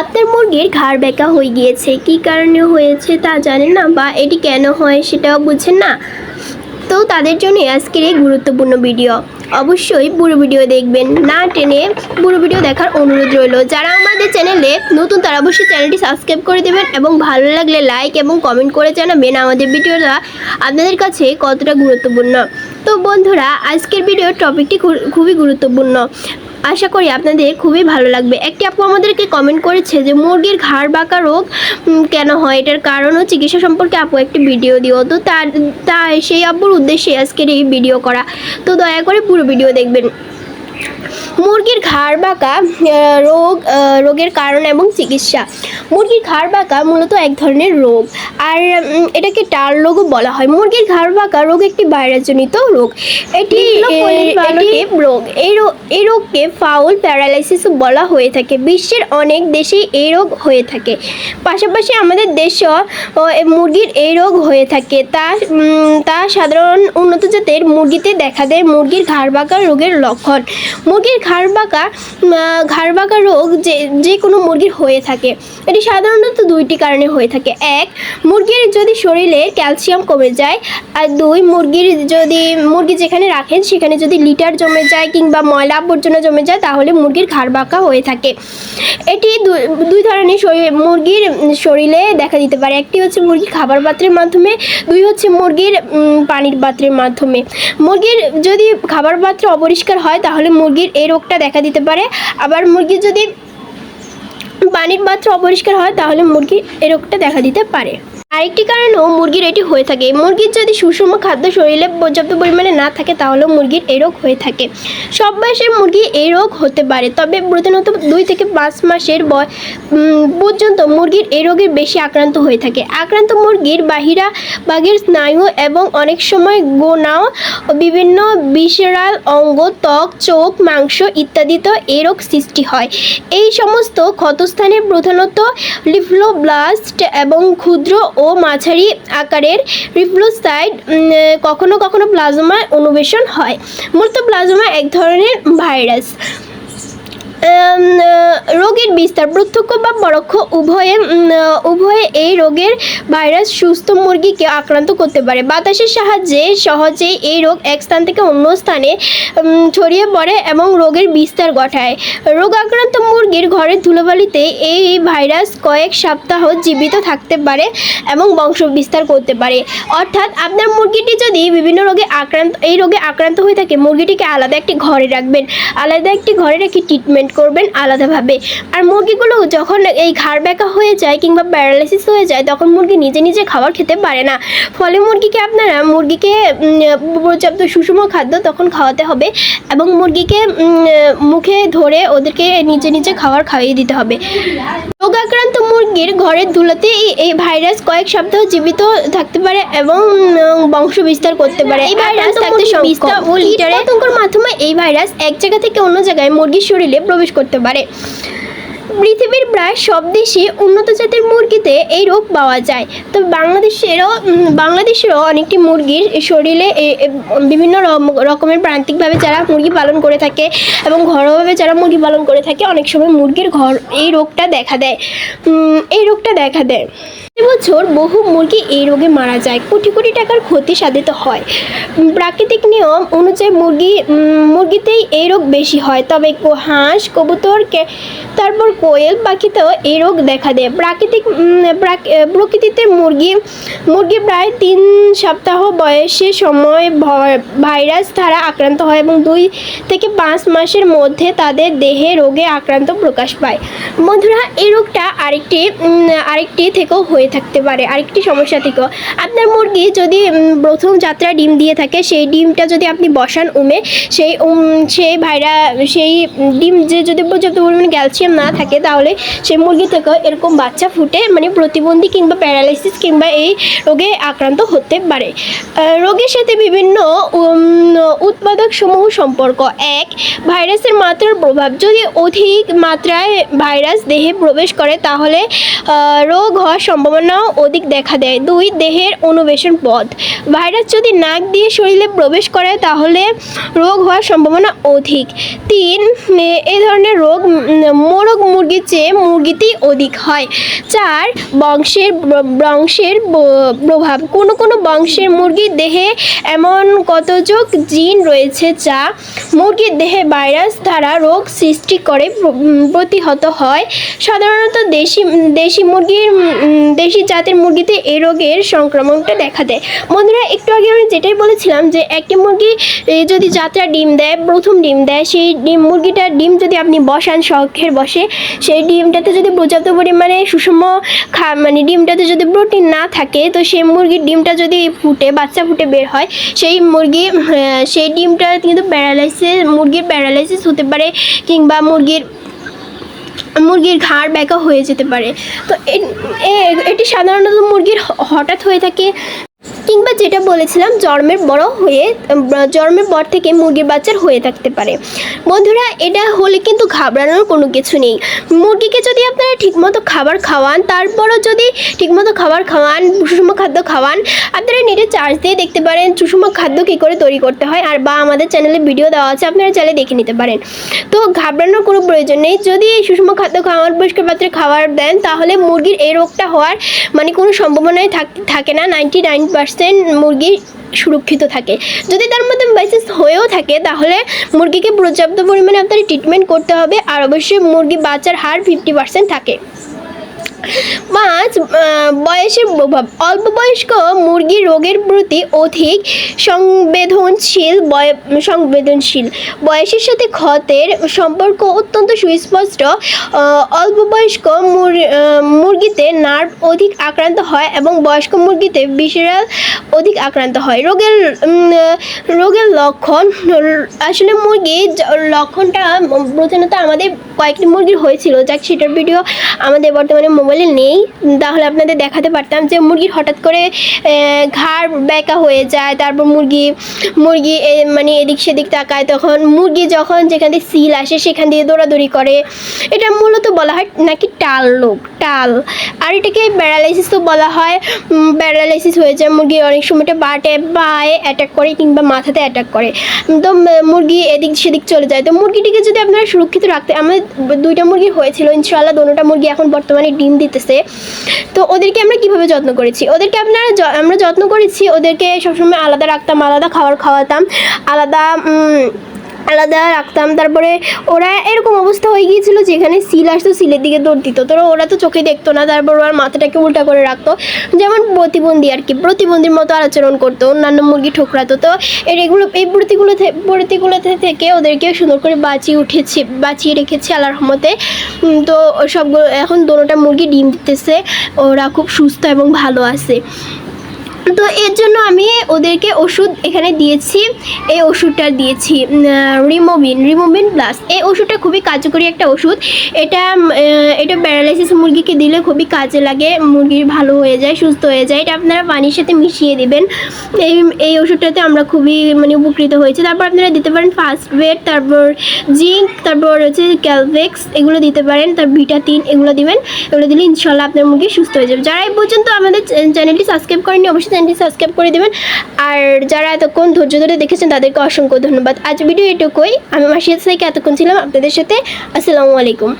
আপনার মুরগির ঘাড় বেঁকা হয়ে গিয়েছে। কী কারণে হয়েছে তা জানেন না বা এটি কেন হয় সেটাও বুঝছেন না? তো তাদের জন্য আজকের এই গুরুত্বপূর্ণ ভিডিও। অবশ্যই পুরো ভিডিও দেখবেন। না টেনে পুরো ভিডিও দেখার অনুরোধ রইল। যারা আমাদের চ্যানেলে নতুন, তারা অবশ্যই চ্যানেলটি সাবস্ক্রাইব করে দেবেন এবং ভালো লাগলে লাইক এবং কমেন্ট করে জানাবেন আমাদের ভিডিওটা আপনাদের কাছে কতটা গুরুত্বপূর্ণ। তো বন্ধুরা, আজকের ভিডিওর টপিকটি খুবই গুরুত্বপূর্ণ। আশা করি আপনাদের খুবই ভালো লাগবে। একটি আপু আমাদেরকে কমেন্ট করেছে যে, মুরগির ঘাড় বাঁকা রোগ কেন হয়? এটার কারণ ও চিকিৎসা সম্পর্কে আপু একটি ভিডিও দিও। তো তার তা সেই আপুর উদ্দেশ্যে আজকের এই ভিডিও করা। তো দয়া করে পুরো ভিডিও দেখবেন। মুরগির ঘাড় বাঁকা রোগ রোগের কারণ এবং চিকিৎসা। মুরগির ঘাড় বাঁকা মূলত এক ধরনের রোগ। আর এটাকে টার রোগও বলা হয়। মুরগির ঘাড় বাঁকা রোগ একটি ভাইরাসজনিত রোগ। এটি এটি রোগ। এই রোগ এই রোগকে ফাউল প্যারালাইসিস বলা হয়ে থাকে। বিশ্বের অনেক দেশেই এই রোগ হয়ে থাকে। পাশাপাশি আমাদের দেশেও মুরগির এই রোগ হয়ে থাকে। তা তা সাধারণ উন্নত জাতের মুরগিতে দেখা দেয়। মুরগির ঘাড় বাঁকা রোগের লক্ষণ। মুরগির ঘাড় বাঁকা ঘাড় বাঁকা রোগ যে যে কোনো মুরগির হয়ে থাকে। এটি সাধারণত দুইটি কারণে হয়ে থাকে। এক, মুরগির যদি শরীরে ক্যালসিয়াম কমে যায়। আর দুই, মুরগির যদি, মুরগি যেখানে রাখেন, সেখানে যদি লিটার জমে যায় কিংবা ময়লা আবর্জনা জমে যায়, তাহলে মুরগির ঘাড় বাঁকা হয়ে থাকে। এটি দুই- ধরনের শরীর মুরগির শরীরে দেখা দিতে পারে। একটি হচ্ছে মুরগির খাবার পাত্রের মাধ্যমে, দুই হচ্ছে মুরগির পানির পাত্রের মাধ্যমে। মুরগির যদি খাবার পাত্র অপরিষ্কার হয়, তাহলে মুরগির এই রোগটা দেখা দিতে পারে। আবার মুরগি যদি পানির পাত্র অপরিষ্কার হয়, তাহলে মুরগির এই রোগটা দেখা দিতে পারে। আরেকটি কারণেও মুরগির এটি হয়ে থাকে। মুরগির যদি সুষম খাদ্য শরীরে পর্যাপ্ত পরিমাণে না থাকে তাহলেও মুরগির এই রোগ হয়ে থাকে। সব বয়সের মুরগি এই রোগ হতে পারে, তবে প্রধানত দুই থেকে পাঁচ মাসের পর্যন্ত মুরগির এই রোগের বেশি আক্রান্ত হয়ে থাকে। আক্রান্ত মুরগির বাহিরা বাগের স্নায়ু এবং অনেক সময় গোনাও, বিভিন্ন বিশাল অঙ্গ, ত্বক, চোখ, মাংস ইত্যাদিতে এই রোগ সৃষ্টি হয়। এই সমস্ত ক্ষতস্থানে প্রধানত লিফ্লোব্লাস্ট এবং ক্ষুদ্র ও মাঝারি আকারের রিপ্লোসাইড কখনো কখনো প্লাজমায় অনুবেশন হয়। মূলত প্লাজমা এক ধরনের ভাইরাস। রোগের বিস্তার, প্রত্যক্ষ বা পরোক্ষ, উভয়ে উভয়ে এই রোগের ভাইরাস সুস্থ মুরগিকে আক্রান্ত করতে পারে। বাতাসের সাহায্যে সহজেই এই রোগ এক স্থান থেকে অন্য স্থানে ছড়িয়ে পড়ে এবং রোগের বিস্তার ঘটায়। রোগ আক্রান্ত মুরগির ঘরের ধুলোবালিতে এই ভাইরাস কয়েক সপ্তাহ জীবিত থাকতে পারে এবং বংশ বিস্তার করতে পারে। অর্থাৎ আপনার মুরগিটি যদি বিভিন্ন রোগে আক্রান্ত, এই রোগে আক্রান্ত হয়ে থাকে, মুরগিটিকে আলাদা একটি ঘরে রাখবেন। আলাদা একটি ঘরে রেখে ট্রিটমেন্ট করবেন আলাদাভাবে। আর মুরগিগুলো যখন এই ঘাড় ব্যাকা হয়ে যায় কিংবা প্যারালাইসিস হয়ে যায়, তখন মুরগি নিজে নিজে খাবার খেতে পারে না। ফলে মুরগিকে আপনারা, মুরগিকে পর্যাপ্ত সুষম খাদ্য তখন খাওয়াতে হবে এবং মুরগিকে মুখে ধরে ওদেরকে নিজে নিজে খাবার খাইয়ে দিতে হবে। রোগাক্রান্ত মুরগির ঘরের ধুলোতে এই ভাইরাস কয়েক সপ্তাহ জীবিত থাকতে পারে এবং বংশ বিস্তার করতে পারে। এই ভাইরাস থাকতে বিস্তার ও লিটারে পতঙ্গর মাধ্যমে এই ভাইরাস এক জায়গা থেকে অন্য জায়গায় মুরগির শরীরে প্রবেশ করতে পারে। পৃথিবীর প্রায় সব দেশে উন্নত জাতের মুরগিতে এই রোগ পাওয়া যায়। তো বাংলাদেশেরও বাংলাদেশেরও অনেকটি মুরগির শরীরে বিভিন্ন রকমের প্রান্তিকভাবে যারা মুরগি পালন করে থাকে এবং ঘরোয়াভাবে যারা মুরগি পালন করে থাকে, অনেক সময় মুরগির ঘর এই রোগটা দেখা দেয়। এই রোগটা দেখা দেয়। বছর বহু মুরগি এই রোগে মারা যায়। কোটি কোটি টাকার ক্ষতি সাধিত হয়। প্রাকৃতিক নিয়ম অনুযায়ী মুরগি মুরগিতেই এই রোগ বেশি হয়। তবে হাঁস, কবুতর তারপর কোয়েল পাখিতেও এই রোগ দেখা দেয়। প্রাকৃতিক প্রাক- প্রকৃতিতে মুরগি মুরগি প্রায় তিন সপ্তাহ বয়সের সময় ভাইরাস দ্বারা আক্রান্ত হয় এবং দুই থেকে পাঁচ মাসের মধ্যে তাদের দেহে রোগে আক্রান্ত প্রকাশ পায়। বন্ধুরা, এই রোগটা আরেকটি আরেকটি থেকেও হয়ে থাকতে পারে। আরেকটি সমস্যা থেকেও। আপনার মুরগি যদি প্রথম যাত্রা ডিম দিয়ে থাকে সেই ডিমটা যদি আপনি বসান উমে সেই উম, সেই ভাইরা সেই ডিম যে যদি পর্যাপ্ত পরিমাণে ক্যালসিয়াম না থাকে তাহলে সেই মুরগি থেকেও এরকম বাচ্চা ফুটে মানে প্রতিবন্ধী কিংবা প্যারালাইসিস কিংবা এই রোগে আক্রান্ত হতে পারে। রোগের সাথে বিভিন্ন উৎপাদক সমূহ সম্পর্ক এক, ভাইরাসের মাত্রার প্রভাব। যদি অধিক মাত্রায় ভাইরাস দেহে প্রবেশ করে, তাহলে রোগ হওয়ার সম্ভাবনাও অধিক দেখা দেয়। দুই, দেহের অনুবেশন পথ। ভাইরাস যদি নাক দিয়ে শরীরে প্রবেশ করে, তাহলে রোগ হওয়ার সম্ভাবনা অধিক। তিন এই ধরনের রোগ মোরগ মুরগির চেয়ে মুরগিতেই অধিক হয়। চার, বংশের বংশের প্রভাব। কোনো কোনো বংশের মুরগির দেহে এমন কতযোগ জিন রয়েছে যা মুরগির দেহে ভাইরাস দ্বারা রোগ সৃষ্টি করে প্রতিহত হয়। সাধারণত দেশি দেশি মুরগির দেশি জাতের মুরগিতে এই রোগের সংক্রমণটা দেখা দেয়। বন্ধুরা, একটু আগে আমি যেটাই বলেছিলাম যে একটি মুরগি যদি যাত্রা ডিম দেয়, প্রথম ডিম দেয়, সেই ডিম মুরগিটার ডিম যদি আপনি বসান, শখের বসে, সেই ডিমটাতে যদি পর্যাপ্ত পরিমাণে সুষম খা মানে ডিমটাতে যদি প্রোটিন না থাকে, তো সেই মুরগির ডিমটা যদি ফুটে, বাচ্চা ফুটে বের হয়, সেই মুরগি সেই ডিমটা কিন্তু প্যারালাইসিস, মুরগির প্যারালাইসিস হতে পারে কিংবা মুরগির মুরগির ঘাড় ব্যাকা হয়ে যেতে পারে। তো এটি সাধারণত মুরগির হঠাৎ হয়ে থাকে কিংবা যেটা বলেছিলাম, জন্মের বড় হয়ে জন্মের পর থেকে মুরগির বাচ্চার হয়ে থাকতে পারে। বন্ধুরা, এটা হলে কিন্তু ঘাবড়ানোর কোনো কিছু নেই। মুরগিকে যদি আপনারা ঠিকমতো খাবার খাওয়ান, তারপরও যদি ঠিকমতো খাবার খাওয়ান, সুষম খাদ্য খাওয়ান, আপনারা নেটে চার্জ দিয়ে দেখতে পারেন সুষম খাদ্য কী করে তৈরি করতে হয়, আর বা আমাদের চ্যানেলে ভিডিও দেওয়া আছে, আপনারা চাইলে দেখে নিতে পারেন। তো ঘাবড়ানোর কোনো প্রয়োজন নেই। যদি এই সুষম খাদ্য খাওয়ার, পরিষ্কার পাত্রে খাবার দেন, তাহলে মুরগির এই রোগটা হওয়ার মানে কোনো সম্ভাবনাই থাকে না। নাইনটি নাইন পার্সেন্ট মুরগি সুরক্ষিত থাকে। যদি তার মধ্যে বাইসেস হয়েও থাকে, তাহলে মুরগিকে পর্যাপ্ত পরিমাণে আপনার ট্রিটমেন্ট করতে হবে। আর অবশ্যই মুরগি বাঁচার হার ফিফটি পার্সেন্ট থাকে। পাঁচ বয়সের প্রভাব। অল্প বয়স্ক মুরগি রোগের প্রতি অধিক সংবেদনশীল সংবেদনশীল। বয়সের সাথে ক্ষতের সম্পর্ক অত্যন্ত সুস্পষ্ট। অল্প বয়স্ক মুর- মুরগিতে নার্ভ অধিক আক্রান্ত হয় এবং বয়স্ক মুরগিতে বিশাল অধিক আক্রান্ত হয়। রোগের রোগের লক্ষণ, আসলে মুরগি য- লক্ষণটা প্রধানত আমাদের কয়েকটি মুরগির হয়েছিল। যাক, সেটার ভিডিও আমাদের বর্তমানে মোবাইলে নেই, তাহলে আপনাদের দেখাতে পারতাম যে মুরগির হঠাৎ করে ঘাড় ব্যাকা হয়ে যায়, তারপর মুরগি মুরগি মানে এদিক সেদিক তাকায়, তখন মুরগি যখন যেখান দিয়ে সিল আসে সেখান দিয়ে দৌড়াদৌড়ি করে। এটা মূলত বলা হয় নাকি টাল লোক, টাল। আর এটাকে প্যারালাইসিস তো বলা হয় প্যারালাইসিস হয়ে যায়, মুরগি অনেক সময়টা বাটে পায়ে অ্যাটাক করে কিংবা মাথাতে অ্যাটাক করে। তো মুরগি এদিক সেদিক চলে যায়। তো মুরগিটিকে যদি আপনারা সুরক্ষিত রাখতে, আমাদের দুইটা মুরগি হয়েছিল ইনশাল্লাহ দোনোটা মুরগি এখন বর্তমানে ডিম দিতেছে। তো ওদেরকে আমরা কীভাবে যত্ন করেছি? ওদেরকে আপনারা আমরা যত্ন করেছি, ওদেরকে সবসময় আলাদা রাখতাম, আলাদা খাবার খাওয়াতাম, আলাদা আলাদা রাখতাম। তারপরে ওরা এরকম অবস্থা হয়ে গিয়েছিল যেখানে সিল আসতো, সিলের দিকে দৌড় দিত। তো ওরা তো চোখে দেখতো না, তারপর ওর মাথাটাকে উল্টা করে রাখতো। যেমন প্রতিবন্ধী আর কি, প্রতিবন্ধীর মতো আচরণ করতো, অন্যান্য মুরগি ঠোকরাতো। তো এর এগুলো, এই প্রতিগুলো প্রতিকূলতা থেকে ওদেরকে সুন্দর করে বাঁচিয়ে উঠেছে, বাঁচিয়ে রেখেছে আল্লাহর রহমতে। তো সবগুলো, এখন দোনোটা মুরগি ডিম দিতেছে। ওরা খুব সুস্থ এবং ভালো আছে। তো এর জন্য আমি ওদেরকে ওষুধ এখানে দিয়েছি। এই ওষুধটা দিয়েছি রিমোবিন রিমোবিন প্লাস এই ওষুধটা খুবই কার্যকরী একটা ওষুধ। এটা এটা প্যারালাইসিস মুরগিকে দিলে খুবই কাজে লাগে। মুরগির ভালো হয়ে যায়, সুস্থ হয়ে যায়। এটা আপনারা পানির সাথে মিশিয়ে দেবেন। এই এই ওষুধটাতে আমরা খুবই মানে উপকৃত হয়েছি। তারপর আপনারা দিতে পারেন ফার্স্ট ওয়েট তারপর জিঙ্ক তারপর হচ্ছে ক্যালভেক্স এগুলো দিতে পারেন। তার ভিটা তিন এগুলো দিবেন। এগুলো দিলে ইনশাল্লাহ আপনার মুরগি সুস্থ হয়ে যাবে। যারা এই পর্যন্ত আমাদের চ্যানেলটি সাবস্ক্রাইব করেনি অবশ্যই চ্যানেলটি সাবস্ক্রাইব করে দেবেন। আর যারা এতক্ষণ ধৈর্য ধরে দেখেছেন, তাদেরকে অসংখ্য ধন্যবাদ। আজ ভিডিও এটুকুই। আমি মাসিয়া থেকে এতক্ষণ ছিলাম আপনাদের সাথে। আসসালামু আলাইকুম।